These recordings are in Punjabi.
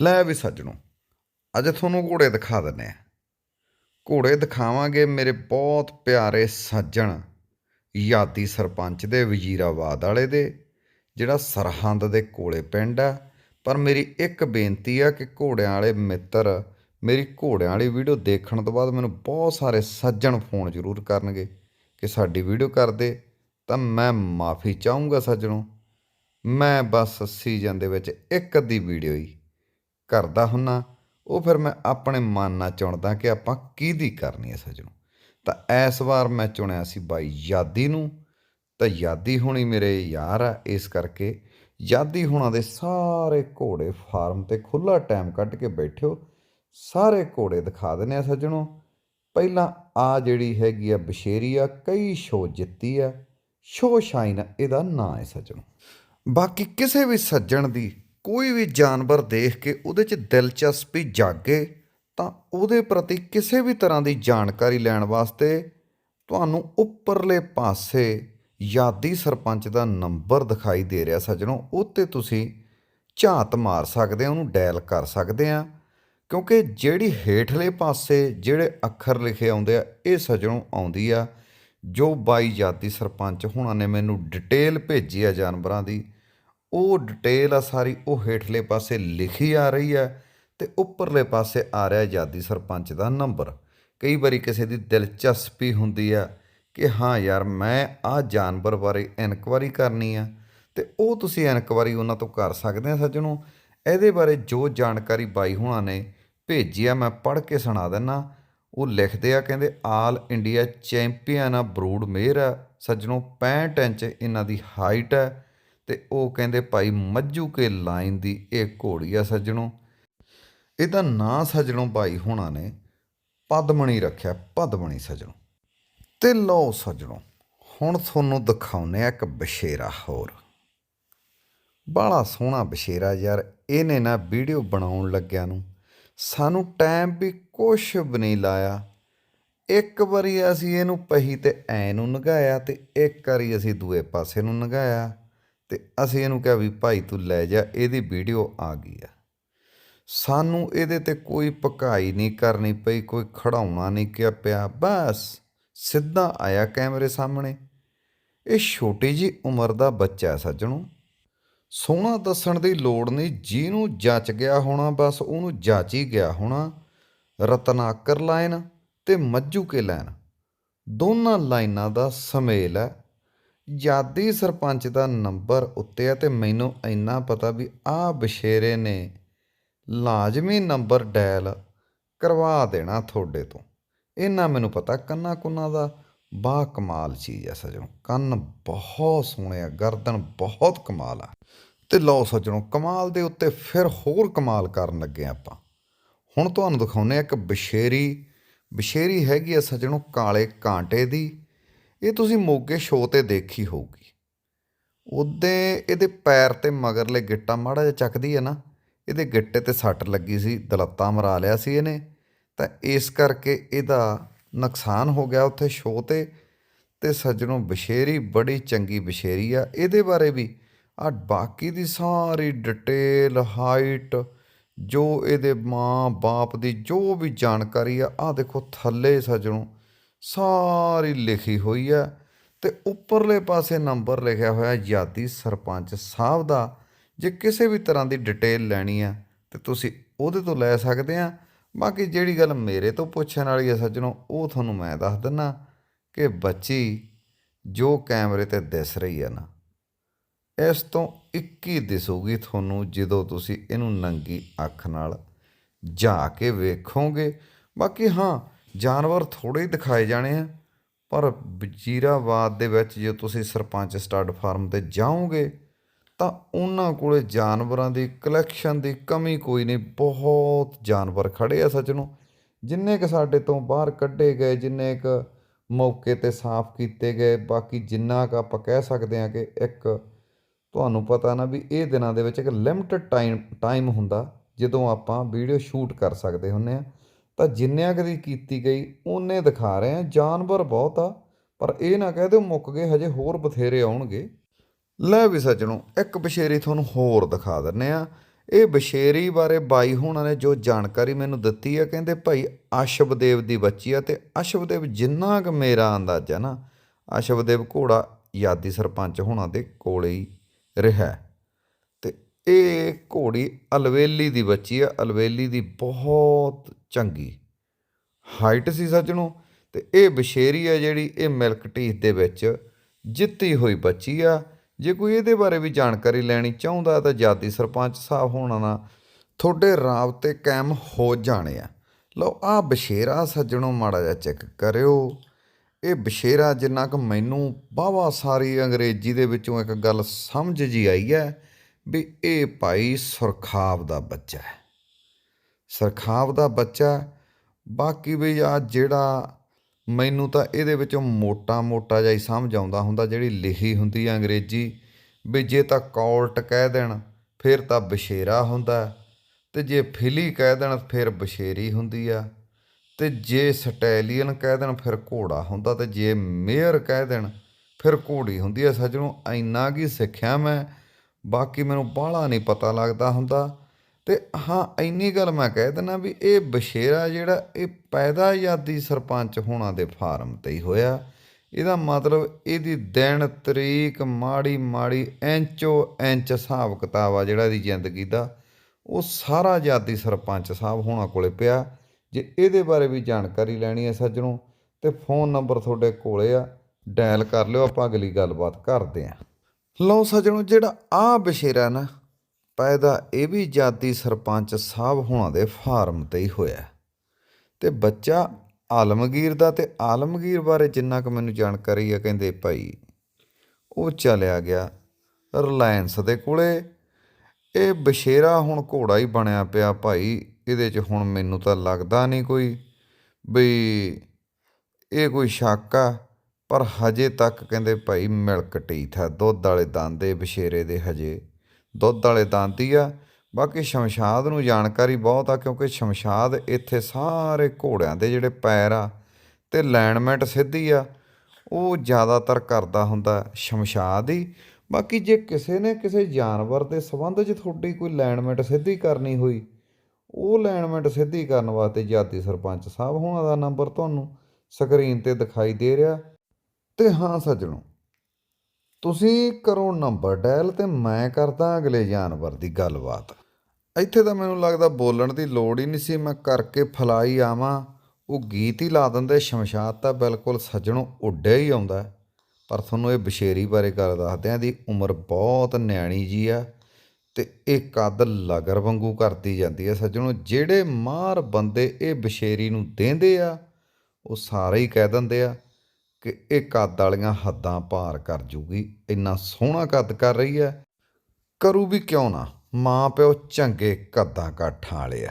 ਲੈ ਵੀ ਸੱਜਣੋ, ਅੱਜ ਤੁਹਾਨੂੰ ਘੋੜੇ ਦਿਖਾ ਦਿੰਨੇ ਆ ਘੋੜੇ ਦਿਖਾਵਾਂਗੇ ਮੇਰੇ ਬਹੁਤ ਪਿਆਰੇ ਸੱਜਣ, ਯਾਦੀ ਸਰਪੰਚ ਦੇ, ਵਜ਼ੀਰਾਬਾਦ ਵਾਲੇ ਦੇ, ਜਿਹੜਾ ਸਰਹੰਦ ਦੇ ਕੋਲੇ ਪਿੰਡ ਆ। ਪਰ ਮੇਰੀ ਇੱਕ ਬੇਨਤੀ ਆ ਕਿ ਘੋੜਿਆਂ ਵਾਲੇ ਮਿੱਤਰ, ਮੇਰੀ ਘੋੜਿਆਂ ਵਾਲੀ ਵੀਡੀਓ ਦੇਖਣ ਤੋਂ ਬਾਅਦ ਮੈਨੂੰ ਬਹੁਤ ਸਾਰੇ ਸੱਜਣ ਫੋਨ ਜ਼ਰੂਰ ਕਰਨਗੇ ਕਿ ਸਾਡੀ ਵੀਡੀਓ ਕਰਦੇ, ਤਾਂ ਮੈਂ ਮਾਫੀ ਚਾਹੂੰਗਾ ਸੱਜਣੋ। ਮੈਂ ਬਸ ਸੀਜ਼ਨ ਦੇ ਵਿੱਚ ਇੱਕ ਅੱਧੀ ਵੀਡੀਓ ਹੀ ਕਰਦਾ ਹੁੰਨਾ, ਉਹ ਫਿਰ ਮੈਂ ਆਪਣੇ ਮਨ ਨਾਲ ਚੁਣਦਾ ਕਿ ਆਪਾਂ ਕਿਹਦੀ ਕਰਨੀ ਹੈ ਸੱਜਣੋ ਤਾਂ ਇਸ ਵਾਰ ਮੈਂ ਚੁਣਿਆ ਸੀ ਬਾਈ ਯਾਦੀ ਨੂੰ, ਤਾਂ ਯਾਦੀ ਹੋਣੀ ਮੇਰੇ ਯਾਰ ਆ, ਇਸ ਕਰਕੇ ਯਾਦੀ ਹੋਣਾ ਦੇ ਸਾਰੇ ਘੋੜੇ ਫਾਰਮ ਤੇ ਖੁੱਲਾ ਟਾਈਮ ਕੱਢ ਕੇ ਬੈਠਿਓ, ਸਾਰੇ ਘੋੜੇ ਦਿਖਾ ਦਿੰਨੇ ਆ ਸੱਜਣੋ ਪਹਿਲਾਂ ਆ ਜਿਹੜੀ ਹੈਗੀ ਆ ਬਸ਼ੇਰੀ ਆ, ਕਈ ਸ਼ੋ ਜਿੱਤੀ ਆ, ਸ਼ੋ ਸ਼ਾਈਨ ਇਹਦਾ ਨਾਂ ਹੈ ਸੱਜਣੋ ਬਾਕੀ ਕਿਸੇ ਵੀ ਸੱਜਣ ਦੀ ਕੋਈ ਵੀ ਜਾਨਵਰ ਦੇਖ ਕੇ ਉਹਦੇ 'ਚ ਦਿਲਚਸਪੀ ਜਾਗੇ, ਤਾਂ ਉਹਦੇ ਪ੍ਰਤੀ ਕਿਸੇ ਵੀ ਤਰ੍ਹਾਂ ਦੀ ਜਾਣਕਾਰੀ ਲੈਣ ਵਾਸਤੇ ਤੁਹਾਨੂੰ ਉੱਪਰਲੇ ਪਾਸੇ ਯਾਦੀ ਸਰਪੰਚ ਦਾ ਨੰਬਰ ਦਿਖਾਈ ਦੇ ਰਿਹਾ ਸੱਜਣੋ ਉਹ 'ਤੇ ਤੁਸੀਂ ਝਾਤ ਮਾਰ ਸਕਦੇ ਆ, ਉਹਨੂੰ ਡਾਇਲ ਕਰ ਸਕਦੇ ਆ, ਕਿਉਂਕਿ ਜਿਹੜੀ ਹੇਠਲੇ ਪਾਸੇ ਜਿਹੜੇ ਅੱਖਰ ਲਿਖੇ ਆਉਂਦੇ ਆ, ਇਹ ਸੱਜਣੋ ਆਉਂਦੀ ਆ, ਜੋ ਬਾਈ ਯਾਦੀ ਸਰਪੰਚ ਹੁਣਾਂ ਨੇ ਮੈਨੂੰ ਡਿਟੇਲ ਭੇਜੀ ਆ ਜਾਨਵਰਾਂ ਦੀ ਉਹ ਡਿਟੇਲ ਆ ਸਾਰੀ, ਉਹ ਹੇਠਲੇ ਪਾਸੇ ਲਿਖੀ ਆ ਰਹੀ ਆ ਤੇ ਉੱਪਰਲੇ ਪਾਸੇ ਆ ਰਿਹਾ ਆਜ਼ਾਦੀ ਸਰਪੰਚ ਦਾ ਨੰਬਰ। ਕਈ ਵਾਰੀ ਕਿਸੇ ਦੀ ਦਿਲਚਸਪੀ ਹੁੰਦੀ ਆ ਕਿ ਹਾਂ ਯਾਰ, ਮੈਂ ਆ ਜਾਨਵਰ ਬਾਰੇ ਇਨਕੁਆਰੀ ਕਰਨੀ ਆ ਤੇ ਉਹ ਤੁਸੀਂ ਇਨਕੁਆਰੀ ਉਹਨਾਂ ਤੋਂ ਕਰ ਸਕਦੇ ਆ ਸੱਜਣੋ। ਇਹਦੇ ਬਾਰੇ ਜੋ ਜਾਣਕਾਰੀ ਬਾਈ ਹੁਣਾਂ ਨੇ ਭੇਜੀ ਆ, ਮੈਂ ਪੜ੍ਹ ਕੇ ਸੁਣਾ ਦਿੰਨਾ। ਉਹ ਲਿਖਦੇ ਆ, ਕਹਿੰਦੇ ਆਲ ਇੰਡੀਆ ਚੈਂਪੀਅਨ ਆ ਬਰੂਡ ਮੇਅਰ ਆ। ਸੱਜਣੋ 65 ਇੰਚ ਇਹਨਾਂ ਦੀ ਹਾਈਟ ਹੈ ਤੇ ਉਹ ਕਹਿੰਦੇ, ਭਾਈ ਮੱਝੂ ਕੇ ਲਾਈਨ ਦੀ ਇਹ ਘੋੜੀ ਆ ਸੱਜਣੋ। ਇਹਦਾ ਨਾਂ ਸੱਜਣੋ ਭਾਈ ਹੁਣਾਂ ਨੇ, ਪਦਮਣੀ ਰੱਖਿਆ, ਪਦਮਣੀ ਸੱਜਣੋ। ਤੇ ਲਓ ਸੱਜਣੋ, ਹੁਣ ਤੁਹਾਨੂੰ ਦਿਖਾਉਨੇ ਆ ਇੱਕ ਬਸ਼ੇਰਾ ਹੋਰ। ਬਾਲਾ ਸੋਹਣਾ ਬਸ਼ੇਰਾ ਯਾਰ, ਇਹਨੇ ਨਾ ਵੀਡੀਓ ਬਣਾਉਣ ਲੱਗਿਆ ਨੂੰ। ਸਾਨੂੰ ਟਾਈਮ ਵੀ ਕੁਛ ਵੀ ਨਹੀਂ ਲਾਇਆ। ਇੱਕ ਵਾਰੀ ਅਸੀਂ ਇਹਨੂੰ ਪਹੀ ਤੇ ਐ ਨੂੰ ਨਗਾਇਆ ਤੇ ਇੱਕ ਵਾਰੀ ਅਸੀਂ ਦੂਏ ਪਾਸੇ ਨੂੰ ਨਗਾਇਆ। ਤੇ ਅਸੀਂ ਇਹਨੂੰ ਕਿਹਾ ਵੀ ਭਾਈ ਤੂੰ ਲੈ ਜਾ, ਇਹਦੀ ਵੀਡੀਓ ਆ ਗਈ ਆ। ਸਾਨੂੰ ਇਹਦੇ ਤੇ ਕੋਈ ਪਕਾਈ ਨਹੀਂ ਕਰਨੀ ਪਈ, ਕੋਈ ਖੜਾਉਣਾ ਨਹੀਂ ਕਿਹਾ ਪਿਆ, ਬਸ ਸਿੱਧਾ ਆਇਆ ਕੈਮਰੇ ਸਾਹਮਣੇ। ਇਹ ਛੋਟੀ ਜੀ ਉਮਰ ਦਾ ਬੱਚਾ ਹੈ ਸੱਜਣੋ। ਸੋਹਣਾ ਦੱਸਣ ਦੀ ਲੋੜ ਨਹੀਂ, ਜਿਹਨੂੰ ਜੱਚ ਗਿਆ ਹੋਣਾ, ਬਸ ਉਹਨੂੰ ਜਾਚ ਹੀ ਗਿਆ ਹੋਣਾ, ਰਤਨਾਕਰ ਲਾਈਨ ਤੇ ਮੱਜੂ ਕੇ ਲਾਈਨ ਦੋਨਾਂ ਲਾਈਨਾਂ ਦਾ ਸਮੇਲ ਹੈ। ਯਾਦੀ ਸਰਪੰਚ ਦਾ ਨੰਬਰ ਉੱਤੇ ਆ ਤੇ ਮੈਨੂੰ ਇੰਨਾ ਪਤਾ ਵੀ ਆਹ ਬਸ਼ੇਰੇ ਨੇ ਲਾਜ਼ਮੀ ਨੰਬਰ ਡਾਇਲ ਕਰਵਾ ਦੇਣਾ ਤੁਹਾਡੇ ਤੋਂ। ਇਹਨਾਂ ਮੈਨੂੰ ਪਤਾ ਕੰਨਾ ਕੁੰਨਾ ਦਾ ਬਾ ਕਮਾਲ ਚੀਜ਼ ਆ ਸੱਜਣੋ। ਕੰਨ ਬਹੁਤ ਸੋਹਣੇ ਆ, ਗਰਦਨ ਬਹੁਤ ਕਮਾਲ ਆ। ਤੇ ਲਓ ਸੱਜਣੋ, ਕਮਾਲ ਦੇ ਉੱਤੇ ਫਿਰ ਹੋਰ ਕਮਾਲ ਕਰਨ ਲੱਗੇ ਆਪਾਂ। ਹੁਣ ਤੁਹਾਨੂੰ ਦਿਖਾਉਨੇ ਆ ਇੱਕ ਬਸ਼ੇਰੀ। ਬਸ਼ੇਰੀ ਹੈਗੀ ਆ ਸੱਜਣੋ ਕਾਲੇ ਕਾਂਟੇ ਦੀ। ਇਹ ਤੁਸੀਂ ਮੋਗੇ ਸ਼ੋਅ ਤੇ ਦੇਖੀ ਹੋਊਗੀ। ਉਹਦੇ, ਇਹਦੇ ਪੈਰ ਤੇ ਮਗਰਲੇ ਗਿੱਟਾ ਮਾੜਾ ਜਿਹਾ ਚੱਕਦੀ ਹੈ ਨਾ, ਇਹਦੇ ਗਿੱਟੇ ਤੇ ਸੱਟ ਲੱਗੀ ਸੀ ਦਲੱਤਾ ਮਰਾ ਲਿਆ ਸੀ ਇਹਨੇ, ਤਾਂ ਇਸ ਕਰਕੇ ਇਹਦਾ ਨੁਕਸਾਨ ਹੋ ਗਿਆ ਉੱਥੇ ਸ਼ੋਅ ਤੇ ਤੇ ਸੱਜਣੋਂ ਬਸ਼ੇਰੀ, ਬੜੀ ਚੰਗੀ ਬਸ਼ੇਰੀ ਆ। ਇਹਦੇ ਬਾਰੇ ਵੀ ਆ ਬਾਕੀ ਦੀ ਸਾਰੀ ਡਿਟੇਲ, ਹਾਈਟ, ਜੋ ਇਹਦੇ ਮਾਂ ਬਾਪ ਦੀ ਜੋ ਵੀ ਜਾਣਕਾਰੀ ਆ ਆ ਦੇਖੋ ਥੱਲੇ ਸੱਜਣੋਂ ਸਾਰੀ ਲਿਖੀ ਹੋਈ ਆ ਤੇ ਉੱਪਰਲੇ ਪਾਸੇ ਨੰਬਰ ਲਿਖਿਆ ਹੋਇਆ ਯਾਦੀ ਸਰਪੰਚ ਸਾਹਿਬ ਦਾ। ਜੇ ਕਿਸੇ ਵੀ ਤਰ੍ਹਾਂ ਦੀ ਡਿਟੇਲ ਲੈਣੀ ਆ ਤੇ ਤੁਸੀਂ ਉਹਦੇ ਤੋਂ ਲੈ ਸਕਦੇ ਆ। ਬਾਕੀ ਜਿਹੜੀ ਗੱਲ ਮੇਰੇ ਤੋਂ ਪੁੱਛਣ ਵਾਲੀ ਹੈ ਸੱਜਣੋ, ਉਹ ਤੁਹਾਨੂੰ ਮੈਂ ਦੱਸ ਦਿੰਨਾ ਕਿ ਬੱਚੀ ਜੋ ਕੈਮਰੇ ਤੇ ਦਿਸ ਰਹੀ ਆ ਨਾ, ਇਸ ਤੋਂ 21 ਦਿਸੂਗੀ ਤੁਹਾਨੂੰ ਜਦੋਂ ਤੁਸੀਂ ਇਹਨੂੰ ਨੰਗੀ ਅੱਖ ਨਾਲ ਜਾ ਕੇ ਵੇਖੋਗੇ। ਬਾਕੀ ਹਾਂ ਜਾਨਵਰ ਥੋੜੇ ਹੀ ਦਿਖਾਏ ਜਾਣੇ ਆ, ਪਰ ਵਜੀਰਾਬਾਦ ਦੇ ਵਿੱਚ ਜੇ ਤੁਸੀਂ ਸਰਪੰਚ ਸਟੱਡ ਫਾਰਮ ਤੇ ਜਾਓਗੇ, ਤਾਂ ਉਹਨਾਂ ਕੋਲੇ ਜਾਨਵਰਾਂ ਦੀ ਕਲੈਕਸ਼ਨ ਦੀ ਕਮੀ ਕੋਈ ਨਹੀਂ, ਬਹੁਤ ਜਾਨਵਰ ਖੜੇ ਆ ਸੱਚ ਨੂੰ। ਜਿੰਨੇ ਕ ਸਾਡੇ ਤੋਂ ਬਾਹਰ ਕੱਢੇ ਗਏ, ਜਿੰਨੇ ਕ ਮੌਕੇ ਤੇ ਸਾਫ਼ ਕੀਤੇ ਗਏ, ਬਾਕੀ ਜਿੰਨਾ ਕ ਆਪਾਂ ਕਹਿ ਸਕਦੇ ਹਾਂ ਕਿ ਇੱਕ ਤੁਹਾਨੂੰ ਪਤਾ ਨਾ ਵੀ ਇਹ ਦਿਨਾਂ ਦੇ ਵਿੱਚ ਇੱਕ ਲਿਮਟਿਡ ਟਾਈਮ ਟਾਈਮ ਹੁੰਦਾ, ਜਦੋਂ ਆਪਾਂ ਵੀਡੀਓ ਸ਼ੂਟ ਕਰ ਸਕਦੇ ਹੁੰਨੇ ਆ ਤਾਂ ਜਿੰਨਿਆਂ ਕਦੀ ਕੀਤੀ ਗਈ, ਉਹਨੇ ਦਿਖਾ ਰਹੇ ਆ ਜਾਨਵਰ ਬਹੁਤ ਆ, ਪਰ ਇਹ ਨਾ ਕਹਿ ਦਿਓ ਮੁੱਕ ਗਏ, ਹਜੇ ਹੋਰ ਬਥੇਰੇ ਆਉਣਗੇ। ਲੈ ਵੀ ਸੱਜਣੋ, ਇੱਕ ਬਸ਼ੇਰੀ ਤੁਹਾਨੂੰ ਹੋਰ ਦਿਖਾ ਦਿੰਨੇ ਆ ਇਹ ਬਸ਼ੇਰੀ ਬਾਰੇ ਬਾਈ ਹੋਣਾ ਨੇ ਜੋ ਜਾਣਕਾਰੀ ਮੈਨੂੰ ਦਿੱਤੀ ਆ, ਕਹਿੰਦੇ ਭਾਈ ਅਸ਼ਵਦੇਵ ਦੀ ਬੱਚੀ ਆ, ਤੇ ਅਸ਼ਵਦੇਵ ਜਿੰਨਾ ਕੁ ਮੇਰਾ ਅੰਦਾਜ਼ਾ ਨਾ, ਅਸ਼ਵਦੇਵ ਘੋੜਾ ਯਾਦੀ ਸਰਪੰਚ ਹੋਣਾ ਦੇ ਕੋਲੇ ਹੀ ਰਿਹਾ। ਇਹ ਘੋੜੀ ਅਲਵੇਲੀ ਦੀ ਬੱਚੀ ਆ, ਅਲਵੇਲੀ ਦੀ ਬਹੁਤ ਚੰਗੀ। ਹਾਈਟ ਸੀ ਸੱਜਣੋ ਤੇ ਇਹ ਬਸ਼ੇਰੀ ਆ ਜਿਹੜੀ ਇਹ ਮਿਲਕ ਟੀਥ ਦੇ ਵਿੱਚ ਜਿੱਤੀ ਹੋਈ ਬੱਚੀ ਆ। ਜੇ ਕੋਈ ਇਹਦੇ ਬਾਰੇ ਵੀ ਜਾਣਕਾਰੀ ਲੈਣੀ ਚਾਹੁੰਦਾ ਤਾਂ ਜਾਤੀ ਸਰਪੰਚ ਸਾਹਿਬ ਹੋਣਾ ਨਾ ਤੁਹਾਡੇ ਰਾਬਤੇ ਕਾਇਮ ਹੋ ਜਾਣੇ ਆ। ਲਓ ਆ ਬਸ਼ੇਰਾ ਸੱਜਣੋ ਮਾੜਾ ਜਿਹਾ ਚੈੱਕ ਕਰਿਓ। ਇਹ ਬਸ਼ੇਰਾ ਜਿੰਨਾ ਕੁ ਮੈਨੂੰ ਵਾਹਵਾ ਸਾਰੀ ਅੰਗਰੇਜ਼ੀ ਦੇ ਵਿੱਚੋਂ ਇੱਕ ਗੱਲ ਸਮਝ ਜੀ ਆਈ ਹੈ। ਵੀ ਇਹ ਭਾਈ ਸੁਰਖਾਬ ਦਾ ਬੱਚਾ ਹੈ। ਸਰਖਾਬ ਦਾ ਬੱਚਾ ਬਾਕੀ ਵੀ ਆ ਜਿਹੜਾ ਮੈਨੂੰ ਤਾਂ ਇਹਦੇ ਵਿੱਚੋਂ ਮੋਟਾ ਮੋਟਾ ਜਿਹਾ ਹੀ ਸਮਝ ਆਉਂਦਾ ਹੁੰਦਾ, ਜਿਹੜੀ ਲਿਖੀ ਹੁੰਦੀ ਆ ਅੰਗਰੇਜ਼ੀ, ਵੀ ਜੇ ਤਾਂ ਕੌਲਟ ਕਹਿ ਦੇਣ, ਫਿਰ ਤਾਂ ਬਸ਼ੇਰਾ ਹੁੰਦਾ ਤੇ ਜੇ ਫਿਲੀ ਕਹਿ ਦੇਣ, ਫਿਰ ਬਸ਼ੇਰੀ ਹੁੰਦੀ ਆ। ਤੇ ਜੇ ਸਟੈਲੀਅਨ ਕਹਿ ਦੇਣ, ਫਿਰ ਘੋੜਾ ਹੁੰਦਾ। ਤੇ ਜੇ ਮੇਅਰ ਕਹਿ ਦੇਣ, ਫਿਰ ਘੋੜੀ ਹੁੰਦੀ ਆ। ਸੱਜਣੋ, ਇੰਨਾ ਕੀ ਸਿੱਖਿਆ ਮੈਂ ਬਾਕੀ ਮੈਨੂੰ ਬਾਹਲਾ ਨਹੀਂ ਪਤਾ ਲੱਗਦਾ ਹੁੰਦਾ। ਤੇ ਹਾਂ, ਇੰਨੀ ਗੱਲ ਮੈਂ ਕਹਿ ਦਿੰਦਾ ਵੀ ਇਹ ਬਸ਼ੇਰਾ ਜਿਹੜਾ ਇਹ ਪੈਦਾ ਆਜ਼ਾਦੀ ਸਰਪੰਚ ਹੋਣਾ ਦੇ ਫਾਰਮ ਤੇ ਹੀ ਹੋਇਆ। ਇਹਦਾ ਮਤਲਬ ਇਹਦੀ ਦਿਨ, ਤਰੀਕ, ਮਾੜੀ ਮਾੜੀ ਇੰਚੋ ਇੰਚ ਹਿਸਾਬ ਕਿਤਾਬ ਆ ਜਿਹੜਾ ਇਹਦੀ ਜ਼ਿੰਦਗੀ ਦਾ। ਉਹ ਸਾਰਾ ਆਜ਼ਾਦੀ ਸਰਪੰਚ ਸਾਹਿਬ ਹੋਣਾ ਕੋਲੇ ਪਿਆ। ਜੇ ਇਹਦੇ ਬਾਰੇ ਵੀ ਜਾਣਕਾਰੀ ਲੈਣੀ ਹੈ ਸੱਜਣੋ, ਤੇ ਫੋਨ ਨੰਬਰ ਤੁਹਾਡੇ ਕੋਲੇ ਆ। ਡਾਇਲ ਕਰ ਲਿਓ, ਆਪਾਂ ਅਗਲੀ ਗੱਲਬਾਤ ਕਰਦੇ ਆਂ ਲਓ ਸੱਜਣੋ, ਜਿਹੜਾ ਆ ਬਸ਼ੇਰਾ ਨਾ, ਪੈਦਾ ਇਹ ਵੀ ਜਾਤੀ ਸਰਪੰਚ ਸਾਹਿਬ ਹੋਣਾ ਦੇ ਫਾਰਮ ਤੇ ਹੀ ਹੋਇਆ ਤੇ ਬੱਚਾ ਆਲਮਗੀਰ ਦਾ ਤੇ ਆਲਮਗੀਰ ਬਾਰੇ ਜਿੰਨਾ ਕੁ ਮੈਨੂੰ ਜਾਣਕਾਰੀ ਆ, ਕਹਿੰਦੇ ਭਾਈ ਉਹ ਚਲਿਆ ਗਿਆ ਰਿਲਾਇੰਸ ਦੇ ਕੋਲੇ। ਇਹ ਬਸ਼ੇਰਾ ਹੁਣ ਘੋੜਾ ਹੀ ਬਣਿਆ ਪਿਆ ਭਾਈ, ਇਹਦੇ 'ਚ ਹੁਣ ਮੈਨੂੰ ਤਾਂ ਲੱਗਦਾ ਨਹੀਂ ਕੋਈ ਵੀ ਇਹ ਕੋਈ ਸ਼ੱਕ ਆ। ਪਰ ਹਜੇ ਤੱਕ ਕਹਿੰਦੇ ਭਾਈ ਮਿਲਕ ਟੀਥ ਆ ਦੁੱਧ ਵਾਲੇ ਦੰਦੇ ਬਸ਼ੇਰੇ ਦੇ ਹਜੇ। ਦੁੱਧ ਵਾਲੇ ਦੰਦ ਆ। ਬਾਕੀ ਸ਼ਮਸ਼ਾਦ ਨੂੰ ਜਾਣਕਾਰੀ ਬਹੁਤ ਆ ਕਿਉਂਕਿ ਸ਼ਮਸ਼ਾਦ ਇੱਥੇ ਸਾਰੇ ਘੋੜਿਆਂ ਦੇ ਜਿਹੜੇ ਪੈਰ ਆ ਤੇ ਲਾਈਨਮੈਂਟ ਸਿੱਧੀ ਆ, ਉਹ ਜ਼ਿਆਦਾਤਰ ਕਰਦਾ ਹੁੰਦਾ ਸ਼ਮਸ਼ਾਦ ਹੀ। ਬਾਕੀ ਜੇ ਕਿਸੇ ਨੇ ਕਿਸੇ ਜਾਨਵਰ ਦੇ ਸੰਬੰਧ 'ਚ ਤੁਹਾਡੀ ਕੋਈ ਲਾਈਨਮੈਂਟ ਸਿੱਧੀ ਕਰਨੀ ਹੋਈ, ਉਹ ਲਾਈਨਮੈਂਟ ਸਿੱਧੀ ਕਰਨ ਵਾਸਤੇ ਜਾਤੀ ਸਰਪੰਚ ਸਾਹਿਬ ਹੋਣਾ ਦਾ ਨੰਬਰ ਤੁਹਾਨੂੰ ਸਕਰੀਨ ਤੇ ਦਿਖਾਈ ਦੇ ਰਿਹਾ। ਤੇ ਹਾਂ ਸੱਜਣੋ, ਤੁਸੀਂ ਕਰੋ ਨੰਬਰ ਡਾਇਲ ਤੇ ਮੈਂ ਕਰਦਾ ਅਗਲੇ ਜਾਨਵਰ ਦੀ ਗੱਲਬਾਤ। ਇੱਥੇ ਤਾਂ ਮੈਨੂੰ ਲੱਗਦਾ ਬੋਲਣ ਦੀ ਲੋੜ ਹੀ ਨਹੀਂ ਸੀ, ਮੈਂ ਕਰਕੇ ਫਲਾਈ ਆਵਾਂ। ਉਹ ਗੀਤ ਹੀ ਲਾ ਦਿੰਦੇ, ਸ਼ਮਸ਼ਾਦ ਤਾਂ ਬਿਲਕੁਲ ਸੱਜਣੋਂ ਉੱਡਿਆ ਹੀ ਆਉਂਦਾ ਪਰ ਤੁਹਾਨੂੰ ਇਹ ਬਸ਼ੇਰੀ ਬਾਰੇ ਗੱਲ ਦੱਸਦੇ ਆਂ ਦੀ ਉਮਰ ਬਹੁਤ ਨਿਆਣੀ ਜੀ ਆ ਤੇ ਇਹ ਕੱਦ ਲਗਰ ਵਾਂਗੂ ਕਰਦੀ ਜਾਂਦੀ ਹੈ ਸੱਜਣੋ। ਜਿਹੜੇ ਮਾਰ ਬੰਦੇ ਇਹ ਬਸ਼ੇਰੀ ਨੂੰ ਦੇਂਦੇ ਆ, ਉਹ ਸਾਰੇ ਹੀ ਕਹਿ ਦਿੰਦੇ ਆ ਕਿ ਇਹ ਕੱਦ ਵਾਲੀਆਂ ਹੱਦਾਂ ਪਾਰ ਕਰ ਜੂਗੀ। ਇੰਨਾ ਸੋਹਣਾ ਕੱਦ ਕਰ ਰਹੀ ਹੈ। ਕਰੂ ਵੀ ਕਿਉਂ ਨਾ? ਮਾਂ ਪਿਓ ਚੰਗੇ ਕੱਦਾਂ ਕਾਠਾਂ ਵਾਲੇ ਆ।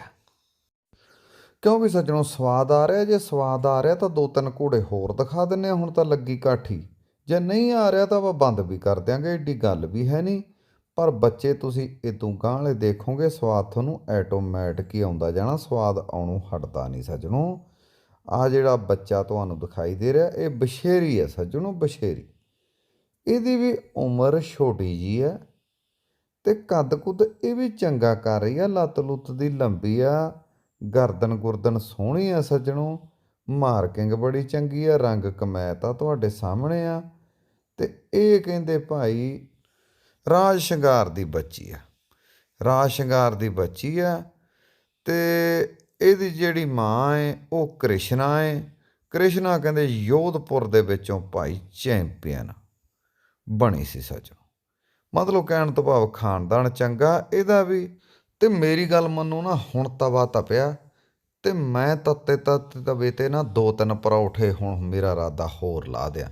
ਕਿਉਂ ਵੀ ਸੱਜਣੋ, ਸਵਾਦ ਆ ਰਿਹਾ? ਜੇ ਸਵਾਦ ਆ ਰਿਹਾ ਤਾਂ ਦੋ ਤਿੰਨ ਘੋੜੇ ਹੋਰ ਦਿਖਾ ਦਿੰਨੇ ਆ ਹੁਣ ਤਾਂ ਲੱਗੀ ਕਾਠੀ। ਜੇ ਨਹੀਂ ਆ ਰਿਹਾ ਤਾਂ ਆਪਾਂ ਬੰਦ ਵੀ ਕਰ ਦਿਆਂਗੇ। ਏਡੀ ਗੱਲ ਵੀ ਹੈ ਨਹੀਂ। ਪਰ ਬੱਚੇ ਤੁਸੀਂ ਇਦੋਂ ਗਾਂਹ ਵਾਲੇ ਦੇਖੋਗੇ, ਸਵਾਦ ਤੁਹਾਨੂੰ ਆਟੋਮੈਟਿਕ ਹੀ ਆਉਂਦਾ ਜਾਣਾ। ਸਵਾਦ ਆਉਣੋਂ ਹਟਦਾ ਨਹੀਂ ਸੱਜਣੋ। ਆ ਜਿਹੜਾ ਬੱਚਾ ਤੁਹਾਨੂੰ ਦਿਖਾਈ ਦੇ ਰਿਹਾ, ਇਹ ਬਸ਼ੇਰੀ ਹੈ ਸੱਜਣੋ ਬਸ਼ੇਰੀ ਇਹਦੀ ਵੀ ਉਮਰ ਛੋਟੀ ਜੀ ਹੈ ਤੇ ਕੱਦ ਕੁੱਦ ਇਹ ਵੀ ਚੰਗਾ ਕਰ ਰਹੀ ਆ ਲੱਤ ਲੁੱਤ ਦੀ ਲੰਬੀ ਆ ਗਰਦਨ ਗੁਰਦਨ ਸੋਹਣੀ ਆ ਸੱਜਣੋ, ਮਾਰਕਿੰਗ ਬੜੀ ਚੰਗੀ ਆ, ਰੰਗ ਕਮੈਤ ਆ ਤੁਹਾਡੇ ਸਾਹਮਣੇ ਆ ਤੇ ਇਹ ਕਹਿੰਦੇ ਭਾਈ ਰਾਜ ਸ਼ਿੰਗਾਰ ਦੀ ਬੱਚੀ ਆ। ਰਾਜ ਸ਼ਿੰਗਾਰ ਦੀ ਬੱਚੀ ਆ ਤੇ ਇਹਦੀ ਜਿਹੜੀ ਮਾਂ ਹੈ ਉਹ ਕ੍ਰਿਸ਼ਨਾ ਹੈ ਕ੍ਰਿਸ਼ਨਾ ਕਹਿੰਦੇ ਯੋਧਪੁਰ ਦੇ ਵਿੱਚੋਂ ਭਾਈ ਚੈਂਪੀਅਨ ਬਣੀ ਸੀ ਸੱਜਣੋ ਮਤਲਬ ਕਹਿਣ ਤੋਂ ਭਾਵ ਖਾਨਦਾਨ ਚੰਗਾ, ਇਹਦਾ ਵੀ ਤੇ ਮੇਰੀ ਗੱਲ ਮੰਨੋ ਨਾ, ਹੁਣ ਤਵਾ ਤਪਿਆ ਤੇ ਮੈਂ ਤੱਤੇ ਤੱਤੇ ਤਵੇ ਤੇ ਨਾ ਦੋ ਤਿੰਨ ਪਰੌਠੇ ਹੁਣ ਮੇਰਾ ਇਰਾਦਾ ਹੋਰ ਲਾ ਦਿਆਂ।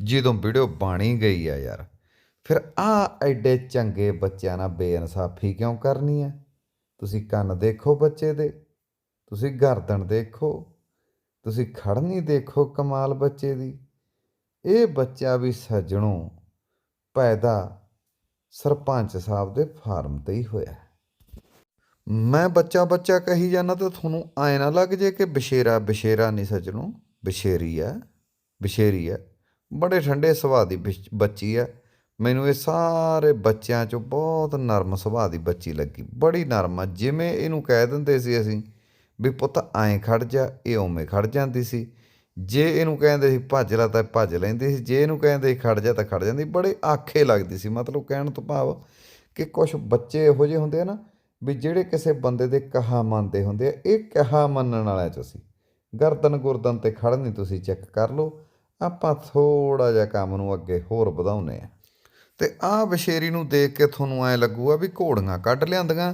ਜਦੋਂ ਵੀਡੀਓ ਬਾਣੀ ਗਈ ਆ ਯਾਰ, ਫਿਰ ਆ ਐਡੇ ਚੰਗੇ ਬੱਚਿਆਂ ਨਾਲ ਬੇਇਨਸਾਫੀ ਕਿਉਂ ਕਰਨੀ ਹੈ ਤੁਸੀਂ ਕੰਨ ਦੇਖੋ ਬੱਚੇ ਦੇ। ਤੁਸੀਂ ਗਰਦਨ ਦੇਖੋ, ਤੁਸੀਂ ਖੜਨੀ ਦੇਖੋ ਕਮਾਲ ਬੱਚੇ ਦੀ। ਇਹ ਬੱਚਾ ਵੀ ਸੱਜਣੋਂ ਪੈਦਾ ਸਰਪੰਚ ਸਾਹਿਬ ਦੇ ਫਾਰਮ ਤੇ ਹੀ ਹੋਇਆ ਮੈਂ ਬੱਚਾ ਬੱਚਾ ਕਹੀ ਜਾਂਦਾ ਤਾਂ ਤੁਹਾਨੂੰ ਐ ਨਾ ਲੱਗ ਜੇ ਕਿ ਬਸ਼ੇਰਾ ਬਸ਼ੇਰਾ ਨਹੀਂ ਸੱਜਣੋ, ਬਸ਼ੇਰੀ ਆ ਬਸ਼ੇਰੀ ਆ ਬੜੇ ਠੰਡੇ ਸੁਭਾਅ ਦੀ ਬਿਸ਼- ਬੱਚੀ ਆ ਮੈਨੂੰ ਇਹ ਸਾਰੇ ਬੱਚਿਆਂ 'ਚੋਂ ਬਹੁਤ ਨਰਮ ਸੁਭਾਅ ਦੀ ਬੱਚੀ ਲੱਗੀ। ਬੜੀ ਨਰਮ ਆ, ਜਿਵੇਂ ਇਹਨੂੰ ਕਹਿ ਦਿੰਦੇ ਸੀ ਅਸੀਂ ਵੀ ਪੁੱਤ ਐਂ ਖੜ ਜਾ, ਇਹ ਉਵੇਂ ਖੜ ਜਾਂਦੀ ਸੀ। ਜੇ ਇਹਨੂੰ ਕਹਿੰਦੇ ਸੀ ਭੱਜ ਲਾ ਤਾਂ ਭੱਜ ਲੈਂਦੀ ਸੀ, ਜੇ ਇਹਨੂੰ ਕਹਿੰਦੇ ਸੀ ਖੜ ਜਾ ਤਾਂ ਖੜ ਜਾਂਦੀ ਬੜੇ ਆਖੇ ਲੱਗਦੀ ਸੀ, ਮਤਲਬ ਕਹਿਣ ਤੋਂ ਭਾਵ ਕਿ ਕੁਝ ਬੱਚੇ ਇਹੋ ਜਿਹੇ ਹੁੰਦੇ ਆ ਨਾ, ਵੀ ਜਿਹੜੇ ਕਿਸੇ ਬੰਦੇ ਦੇ ਕਹਾ ਮੰਨਦੇ ਹੁੰਦੇ ਆ, ਇਹ ਕਹਾ ਮੰਨਣ ਵਾਲਿਆਂ ਚ ਸੀ। ਗਰਦਨ ਗੁਰਦਨ ਤੇ ਖੜ ਨਹੀਂ ਤੁਸੀਂ ਚੈੱਕ ਕਰ ਲਓ, ਆਪਾਂ ਥੋੜਾ ਜਿਹਾ ਕੰਮ ਨੂੰ ਅੱਗੇ ਹੋਰ ਵਧਾਉਨੇ ਆ ਤੇ ਆਹ ਬਸ਼ੇਰੀ ਨੂੰ ਦੇਖ ਕੇ ਤੁਹਾਨੂੰ ਐ ਲੱਗੂਗਾ ਵੀ ਘੋੜੀਆਂ ਕੱਢ ਲਿਆਂਦੀਆਂ,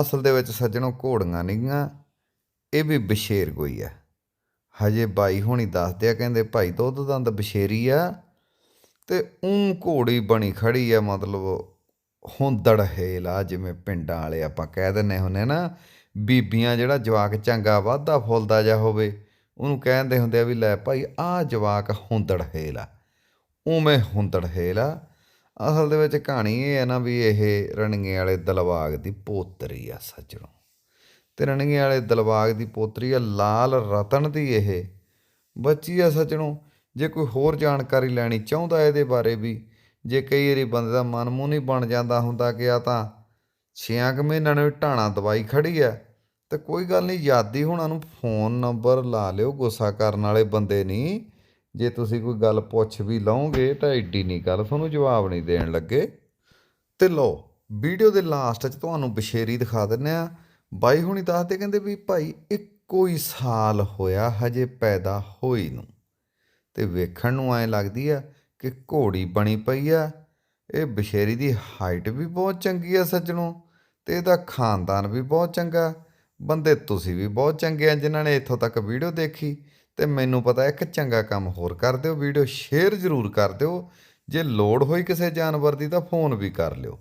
ਅਸਲ ਦੇ ਵਿੱਚ ਸੱਜਣੋ ਘੋੜੀਆਂ ਨਹੀਂਆਂ ਇਹ ਵੀ ਬਸ਼ੇਰ ਕੋਈ ਆ। ਹਜੇ ਬਾਈ ਹੋਣੀ ਦੱਸਦੇ ਆ, ਕਹਿੰਦੇ ਭਾਈ ਦੁੱਧ ਦੰਦ ਬਸ਼ੇਰੀ ਆ ਤੇ ਉਂ ਘੋੜੀ ਬਣੀ ਖੜੀ ਆ, ਮਤਲਬ ਹੁੰਦੜ ਹੇਲ ਆ, ਜਿਵੇਂ ਪਿੰਡਾਂ ਵਾਲੇ ਆਪਾਂ ਕਹਿ ਦਿੰਨੇ ਹੁੰਨੇ ਨਾ, ਬੀਬੀਆਂ ਜਿਹੜਾ ਜਵਾਕ ਚੰਗਾ ਵਾਧਾ ਫੁੱਲਦਾ ਜਾ ਹੋਵੇ, ਉਹਨੂੰ ਕਹਿੰਦੇ ਹੁੰਦੇ ਆ ਵੀ ਲੈ ਭਾਈ ਆਹ ਜਵਾਕ ਹੁੰਦੜ ਹੇਲ ਆ, ਉਵੇਂ ਹੁੰਦੜ ਹੇਲ ਆ। ਅਸਲ ਦੇ ਵਿੱਚ ਕਹਾਣੀ ਇਹ ਹੈ ਨਾ ਵੀ ਇਹ ਰਣੀਏ ਵਾਲੇ ਦਲਵਾਗ ਦੀ ਪੋਤਰੀ ਆ ਸੱਜਣੋ। ਤੇ ਰਣੀਏ ਵਾਲੇ ਦਲਵਾਗ ਦੀ ਪੋਤਰੀ ਆ, ਲਾਲ ਰਤਨ ਦੀ ਇਹ। ਬੱਚੀ ਆ ਸੱਜਣੋ, ਜੇ ਕੋਈ ਹੋਰ ਜਾਣਕਾਰੀ ਲੈਣੀ ਚਾਹੁੰਦਾ ਇਹਦੇ ਬਾਰੇ ਵੀ, ਜੇ ਕਈ ਵਾਰੀ ਬੰਦੇ ਦਾ ਮਨ ਮੂੰਹ ਨਹੀਂ ਬਣ ਜਾਂਦਾ ਹੁੰਦਾ ਕਿ ਆ ਤਾਂ ਛੇਆਂ ਕੁ ਮਹੀਨਿਆਂ ਨੂੰ ਢਾਣਾ ਦਵਾਈ ਖੜੀ ਆ, ਤੇ ਕੋਈ ਗੱਲ ਨਹੀਂ, ਯਾਦੀ ਹੁਣਾਂ ਨੂੰ ਫੋਨ ਨੰਬਰ ਲਾ ਲਿਓ, ਗੁੱਸਾ ਕਰਨ ਵਾਲੇ ਬੰਦੇ ਨਹੀਂ। ਜੇ ਤੁਸੀਂ ਕੋਈ ਗੱਲ ਪੁੱਛ ਵੀ ਲਓਗੇ ਤਾਂ ਐਡੀ ਨਹੀਂ ਗੱਲ, ਤੁਹਾਨੂੰ ਜਵਾਬ ਨਹੀਂ ਦੇਣ ਲੱਗੇ। ਤੇ ਲਓ, ਵੀਡੀਓ ਦੇ ਲਾਸਟ 'ਚ ਤੁਹਾਨੂੰ ਬਸ਼ੇਰੀ ਦਿਖਾ ਦਿੰਨੇ ਆ ਬਾਈ ਹੁਣੀ ਦੱਸਦੇ ਕਹਿੰਦੇ ਵੀ ਭਾਈ ਇੱਕੋ ਹੀ ਸਾਲ ਹੋਇਆ, ਹਜੇ ਪੈਦਾ ਹੋਈ ਨੂੰ। ਤੇ ਵੇਖਣ ਨੂੰ ਐਂ ਲੱਗਦੀ ਆ ਕਿ ਘੋੜੀ ਬਣੀ ਪਈ ਆ। ਇਹ ਬਸ਼ੇਰੀ ਦੀ ਹਾਈਟ ਵੀ ਬਹੁਤ ਚੰਗੀ ਆ ਸੱਜਣੋ, ਤੇ ਇਹਦਾ ਖਾਨਦਾਨ ਵੀ ਬਹੁਤ ਚੰਗਾ। ਬੰਦੇ ਤੁਸੀਂ ਵੀ ਬਹੁਤ ਚੰਗੇ ਆ ਜਿਨ੍ਹਾਂ ਨੇ ਇੱਥੋਂ ਤੱਕ ਵੀਡੀਓ ਦੇਖੀ। ਤੇ ਮੈਨੂੰ ਪਤਾ ਇੱਕ ਚੰਗਾ ਕੰਮ ਹੋਰ ਕਰ ਦਿਓ, ਵੀਡੀਓ ਸ਼ੇਅਰ ਜ਼ਰੂਰ ਕਰ ਦਿਓ। ਜੇ ਲੋੜ ਹੋਈ ਕਿਸੇ ਜਾਨਵਰ ਦੀ ਤਾਂ ਫੋਨ ਵੀ ਕਰ ਲਿਓ।